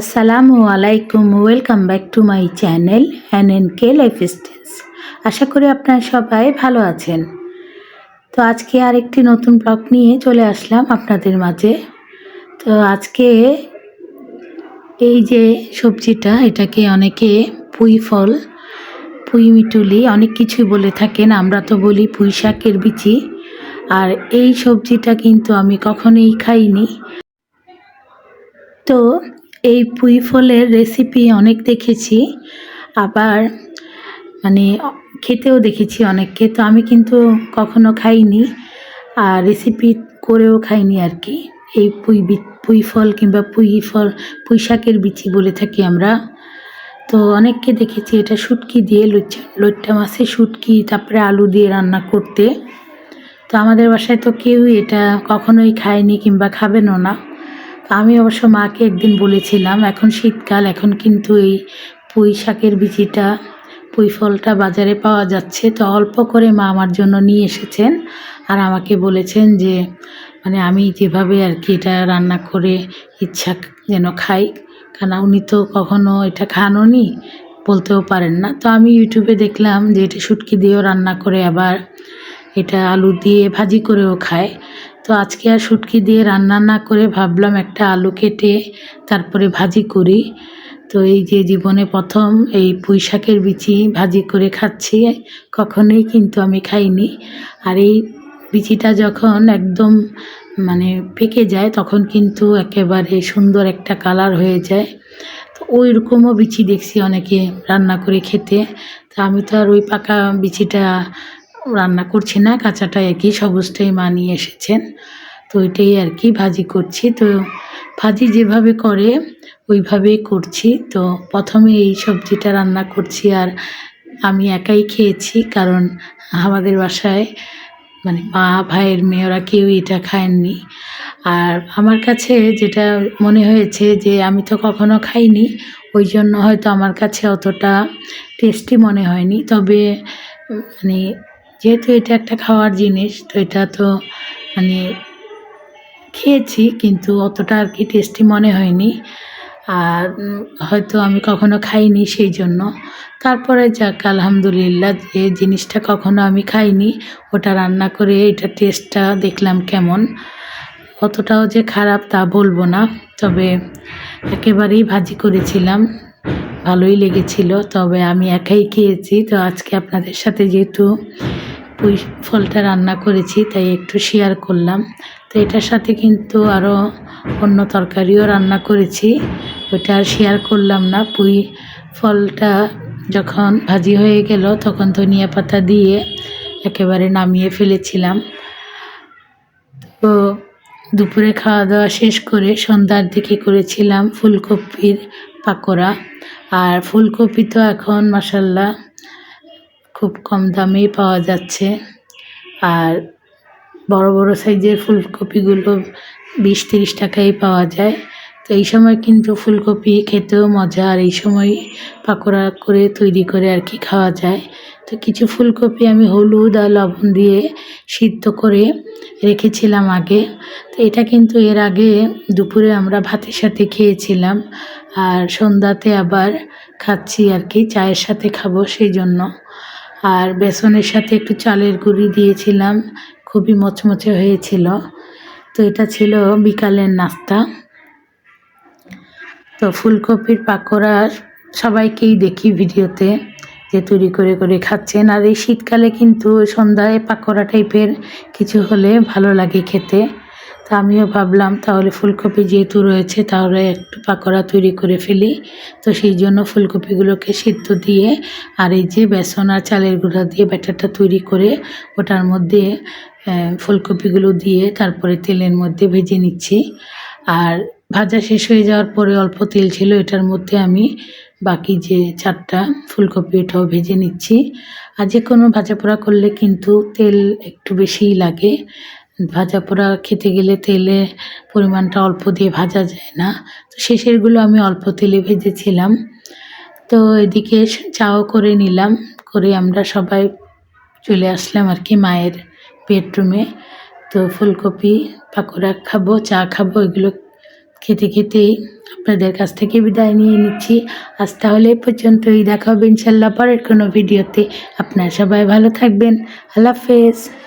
আসসালামু আলাইকুম welcome back to my channel an N K lifestyles আশা করি আপনারা সবাই ভালো আছেন। তো আজকে আরেকটি নতুন ব্লগ নিয়ে চলে আসলাম আপনাদের মাঝে। তো আজকে এই যে সবজিটা, এটাকে অনেকে পুঁই ফল, পুঁই মিটুলি, অনেক কিছুই বলে থাকেন, আমরা তো বলি পুঁই শাকের বিচি। আর এই সবজিটা কিন্তু আমি কখনোই খাইনি। তো এই পুঁই ফলের রেসিপি অনেক দেখেছি, আবার মানে খেতেও দেখেছি অনেককে, তো আমি কিন্তু কখনো খাইনি, আর রেসিপি করেও খাইনি আর কি। এই পুঁই পুঁই ফল কিংবা পুঁই ফল, পুঁই শাকের বিচি বলে থাকি আমরা। তো অনেককে দেখেছি, এটা শুটকি দিয়ে লুচ্চা লইট্টা মাছের শুটকি, তারপরে আলু দিয়ে রান্না করতে। তো আমাদের বাসায় তো কেউই এটা কখনোই খায়নি কিংবা খাবেনও না। আমি অবশ্য মাকে একদিন বলেছিলাম, এখন শীতকাল, এখন কিন্তু এই পুঁই শাকের বিচিটা, পুঁই ফলটা বাজারে পাওয়া যাচ্ছে। তো অল্প করে মা আমার জন্য নিয়ে এসেছেন আর আমাকে বলেছেন যে মানে আমি যেভাবে আর কি এটা রান্না করে ইচ্ছা যেন খাই কারণ উনি তো কখনো এটা খাননি বলতেও পারেন না। তো আমি ইউটিউবে দেখলাম যে এটা শুটকি দিয়েও রান্না করে আবার এটা আলু দিয়ে ভাজি করেও খায়। তো আজকে আর শুটকি দিয়ে রান্না না করে ভাবলাম একটা আলু কেটে তারপরে ভাজি করি। তো এই যে জীবনে প্রথম এই পুঁই শাকের বিচি ভাজি করে খাচ্ছি, কখনোই কিন্তু আমি খাইনি। আর এই বিচিটা যখন একদম মানে পেকে যায় তখন কিন্তু একেবারে সুন্দর একটা কালার হয়ে যায়। তো ওই রকমও বিচি দেখছি অনেকে রান্না করে খেতে। তো আমি তো আর ওই পাকা বিচিটা রান্না করছি না কাঁচাটা একই সবুজটাই মা নিয়ে এসেছেন। তো ওইটাই আর কি ভাজি করছি। তো ভাজি যেভাবে করে ওইভাবেই করছি। তো প্রথমে এই সবজিটা রান্না করছি আর আমি একাই খেয়েছি কারণ আমাদের বাসায় মানে মা, ভাইয়ের মেয়েরা কেউ এটা খায়নি। আর আমার কাছে যেটা মনে হয়েছে যে আমি তো কখনো খাইনি, ওই জন্য হয়তো আমার কাছে অতটা টেস্টি মনে হয়নি। তবে মানে যেহেতু এটা একটা খাওয়ার জিনিস, তো এটা তো মানে খেয়েছি, কিন্তু অতটা আর কি টেস্টি মনে হয়নি। আর হয়তো আমি কখনো খাইনি সেই জন্য। তারপরে যাক, আলহামদুলিল্লাহ, যে জিনিসটা কখনো আমি খাইনি, ওটা রান্না করে এটা টেস্টটা দেখলাম কেমন। অতটাও যে খারাপ তা বলব না, তবে একেবারেই ভাজি করেছিলাম। ভালোই লেগেছিল, তবে আমি একাই খেয়েছি, তো আজকে আপনাদের সাথে যেহেতু পুঁই ফলটা রান্না করেছি, তাই একটু শেয়ার করলাম। তো এটার সাথে কিন্তু আরও অন্য তরকারিও রান্না করেছি। ওটা আর শেয়ার করলাম না। পুঁই ফলটা যখন ভাজি হয়ে গেল, তখন ধনিয়া পাতা দিয়ে একেবারে নামিয়ে ফেলেছিলাম। তো দুপুরে খাওয়া দাওয়া শেষ করে সন্ধ্যার দিকে করেছিলাম ফুলকপির পাকোড়া। আর ফুলকপি তো এখন মাসাল্লাহ খুব কম দামেই পাওয়া যাচ্ছে। আর বড় বড় সাইজের ফুলকপিগুলো বিশ তিরিশ টাকায় পাওয়া যায়। তো এই সময় কিন্তু ফুলকপি খেতেও মজা, আর এই সময় পাকোড়া করে তৈরি করে আর কি খাওয়া যায়। তো কিছু ফুলকপি আমি হলুদ আর লবণ দিয়ে সিদ্ধ করে রেখেছিলাম আগে। তো এটা কিন্তু এর আগে দুপুরে আমরা ভাতের সাথে খেয়েছিলাম। আর সন্ধ্যাতে আবার খাচ্ছি আর কি, চায়ের সাথে খাব সেই জন্য। আর বেসনের সাথে একটু চালের গুঁড়ি দিয়েছিলাম, খুবই মচমচে হয়েছিল। তো এটা ছিল বিকালের নাস্তা। তো ফুলকপির পাকোড়া সবাইকেই দেখি ভিডিওতে যে তৈরি করে করে খাচ্ছেন। আর এই শীতকালে কিন্তু সন্ধ্যায় পাকোড়া টাইপের কিছু হলে ভালো লাগে খেতে। তা আমিও ভাবলাম, তাহলে ফুলকপি যেহেতু রয়েছে, তাহলে একটু পাকোড়া তৈরি করে ফেলি। তো সেই জন্য ফুলকপিগুলোকে সিদ্ধ দিয়ে আর এই যে বেসন আর চালের গুঁড়া দিয়ে ব্যাটারটা তৈরি করে ওটার মধ্যে ফুলকপিগুলো দিয়ে তারপরে তেলের মধ্যে ভেজে নিচ্ছি। আর ভাজা শেষ হয়ে যাওয়ার পরে অল্প তেল ছিল, এটার মধ্যে আমি বাকি যে চারটা ফুলকপি ওটাও ভেজে নিচ্ছি। আর যে কোনো ভাজা পোড়া করলে কিন্তু তেল একটু বেশিই লাগে। ভাজা পোড়া খেতে গেলে তেলে পরিমাণটা অল্প দিয়ে ভাজা যায় না। তো শেষেরগুলো আমি অল্প তেলে ভেজেছিলাম। তো এদিকে চাও করে নিলাম। করে আমরা সবাই চলে আসলাম আর কি মায়ের বেডরুমে। তো ফুলকপি, পাকোড়া খাব, চা খাব, এগুলো খেতে খেতেই আপনাদের কাছ থেকে বিদায় নিয়ে নিচ্ছি। আজ তাহলে পর্যন্তই। দেখা হবে ইনশাল্লাহ পরের কোনো ভিডিওতে। আপনারা সবাই ভালো থাকবেন। আল্লাহ হাফেজ।